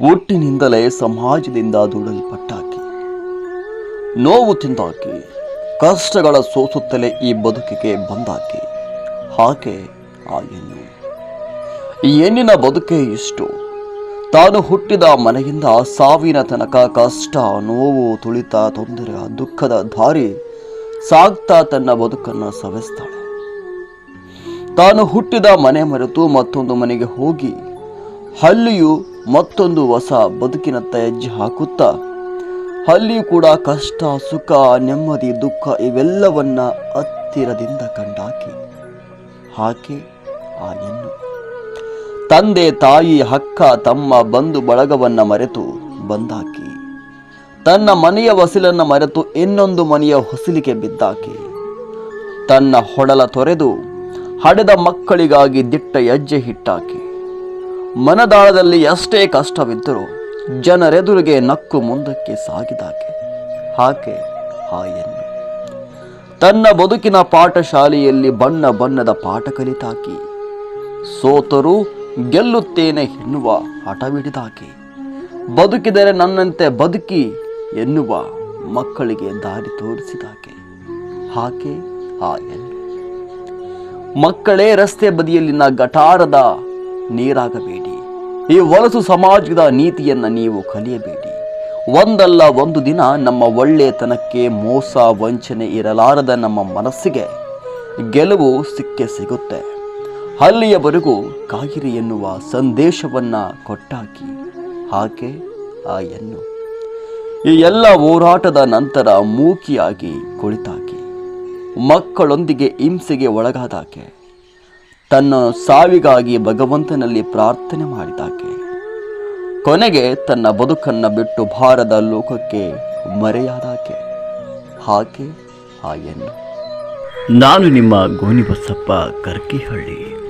ಹುಟ್ಟಿನಿಂದಲೇ ಸಮಾಜದಿಂದ ದೂಡಲ್ಪಟ್ಟಾಕಿ. ನೋವು ತಿಂದಾಕಿ, ಕಷ್ಟಗಳ ಸೋಸುತ್ತಲೇ ಈ ಬದುಕಿಗೆ ಬಂದಾಕಿ. ಹಾಗೆ ಆ ಹೆಣ್ಣು. ಈ ಹೆಣ್ಣಿನ ಬದುಕೇ ಇಷ್ಟು. ತಾನು ಹುಟ್ಟಿದ ಮನೆಯಿಂದ ಸಾವಿನ ತನಕ ಕಷ್ಟ, ನೋವು, ತುಳಿತ, ತೊಂದರೆ, ದುಃಖದ ದಾರಿ ಸಾಗ್ತಾ ತನ್ನ ಬದುಕನ್ನು ಸವೆಸ್ತಾಳೆ. ತಾನು ಹುಟ್ಟಿದ ಮನೆ ಮರೆತು ಮತ್ತೊಂದು ಮನೆಗೆ ಹೋಗಿ ಅಲ್ಲಿಯೂ ಮತ್ತೊಂದು ಹೊಸ ಬದುಕಿನತ್ತ ಹೆಜ್ಜೆ ಹಾಕುತ್ತಾ ಅಲ್ಲಿಯೂ ಕೂಡ ಕಷ್ಟ, ಸುಖ, ನೆಮ್ಮದಿ, ದುಃಖ ಇವೆಲ್ಲವನ್ನ ಹತ್ತಿರದಿಂದ ಕಂಡಾಕಿ, ಹಾಕಿ ಆ ನೆನ್ನು ತಂದೆ ತಾಯಿ ಹಕ್ಕ ತಮ್ಮ ಬಂಧು ಬಳಗವನ್ನ ಮರೆತು ಬಂದಾಕಿ, ತನ್ನ ಮನೆಯ ಹೊಸಿಲನ್ನ ಮರೆತು ಇನ್ನೊಂದು ಮನೆಯ ಹೊಸಲಿಗೆ ಬಿದ್ದಾಕಿ, ತನ್ನ ಹೊಡಲ ತೊರೆದು ಹಡೆದ ಮಕ್ಕಳಿಗಾಗಿ ದಿಟ್ಟ ಹೆಜ್ಜೆ ಹಿಟ್ಟಾಕಿ ಮನದಾಳದಲ್ಲಿ ಎಷ್ಟೇ ಕಷ್ಟವಿದ್ದರೂ ಜನರೆದುರಿಗೆ ನಕ್ಕು ಮುಂದಕ್ಕೆ ಸಾಗಿದಾಕೆ. ಹಾಕೆ ಹೆಣ್ಣು ತನ್ನ ಬದುಕಿನ ಪಾಠಶಾಲೆಯಲ್ಲಿ ಬಣ್ಣ ಬಣ್ಣದ ಪಾಠ ಕಲಿತಾಕಿ. ಸೋತರೂ ಗೆಲ್ಲುತ್ತೇನೆ ಎನ್ನುವ ಹಠವಿಡಿದಾಕೆ. ಬದುಕಿದರೆ ನನ್ನಂತೆ ಬದುಕಿ ಎನ್ನುವ ಮಕ್ಕಳಿಗೆ ದಾರಿ ತೋರಿಸಿದಾಕೆ. ಹಾಕೆ ಹೆಣ್ಣು ಮಕ್ಕಳೇ ರಸ್ತೆ ಬದಿಯಲ್ಲಿನ ಗಟಾರದ ನೀರಾಗಬೇಡಿ. ಈ ವಲಸು ಸಮಾಜದ ನೀತಿಯನ್ನು ನೀವು ಕಲಿಯಬೇಡಿ. ಒಂದಲ್ಲ ಒಂದು ದಿನ ನಮ್ಮ ಒಳ್ಳೆಯತನಕ್ಕೆ ಮೋಸ, ವಂಚನೆ ಇರಲಾರದ ನಮ್ಮ ಮನಸ್ಸಿಗೆ ಗೆಲುವು ಸಿಕ್ಕೇ ಸಿಗುತ್ತೆ. ಅಲ್ಲಿಯವರೆಗೂ ಕಾಯಿರಿ ಎನ್ನುವ ಸಂದೇಶವನ್ನು ಕೊಟ್ಟಾಕಿ. ಹಾಗೆ ಆ ಎನ್ನು. ಈ ಎಲ್ಲ ಹೋರಾಟದ ನಂತರ ಮೂಕಿಯಾಗಿ ಕುಳಿತಾಕಿ. ಮಕ್ಕಳೊಂದಿಗೆ ಹಿಂಸೆಗೆ ಒಳಗಾದಾಕೆ. ತನ್ನ ಸಾವಿಗಾಗಿ ಭಗವಂತನಲ್ಲಿ ಪ್ರಾರ್ಥನೆ ಮಾಡಿದಾಕೆ. ಕೊನೆಗೆ ತನ್ನ ಬದುಕನ್ನು ಬಿಟ್ಟು ಭಾರದ ಲೋಕಕ್ಕೆ ಮರೆಯಾದಾಕೆ. ಹಾಗೆ ಆಯನ್ನು ನಾನು ನಿಮ್ಮ ಗೋಣಿಬಸಪ್ಪ ಕರ್ಕಿಹಳ್ಳಿ.